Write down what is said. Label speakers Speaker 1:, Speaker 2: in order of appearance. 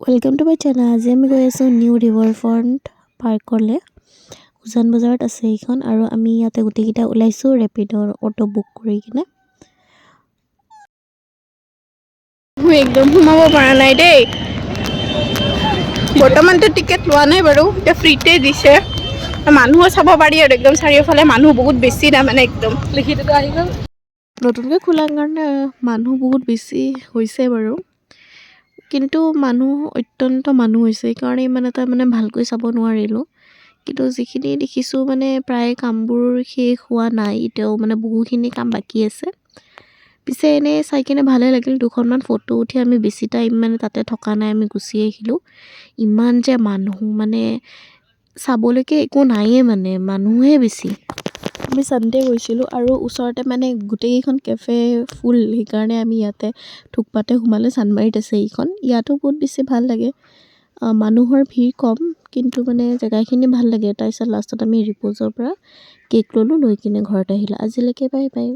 Speaker 1: Welcome to my channel আজি আমি গৈ আছোঁ নিউ ৰিভাৰ ফ্ৰণ্ট পাৰ্কলৈ উজান বজাৰত আছে এইখন আৰু আমি ইয়াতে গোটেইকেইটা ওলাইছোঁ ৰেপিডৰ অ'টো বুক কৰি কিনে।
Speaker 2: মই একদম সোমাব পৰা নাই দেই। বৰ্তমানতো টিকেট লোৱা নাই বাৰু এতিয়া ফ্ৰীতে দিছে। মানুহো চাব পাৰি আৰু একদম চাৰিওফালে মানুহ বহুত বেছি তাৰমানে একদম। লিখিতটো আহি গ'ল।
Speaker 1: নতুনকৈ খোলাৰ কাৰণে মানুহ বহুত বেছি হৈছে বাৰু। কিন্তু মানুহ অত্যন্ত মানুহ হৈছে সেইকাৰণে ইমান এটা মানে ভালকৈ চাব নোৱাৰিলোঁ। কিন্তু যিখিনি দেখিছোঁ মানে প্ৰায় কামবোৰ শেষ হোৱা নাই এতিয়াও মানে বহুখিনি কাম বাকী আছে। পিছে এনেই চাই কিনে ভালে লাগিল দুখনমান ফটো উঠি আমি বেছি টাইম মানে তাতে থকা নাই আমি গুচি আহিলোঁ। ইমান যে মানুহ মানে চাবলৈকে একো নায়েই মানে মানুহে বেছি। আমি ছানডে গৈছিলোঁ আৰু ওচৰতে মানে গোটেইকেইখন কেফে ফুল সেইকাৰণে আমি ইয়াতে থুকপাতে সোমালে চানমাৰিত আছে এইখন। ইয়াতো বহুত বেছি ভাল লাগে। মানুহৰ ভিৰ কম কিন্তু মানে জেগাখিনি ভাল লাগে। তাৰপিছত লাষ্টত আমি ৰিপ'জৰ পৰা কেক ল'লোঁ লৈ কিনে ঘৰত আহিলোঁ। আজিলৈকে বাই বাই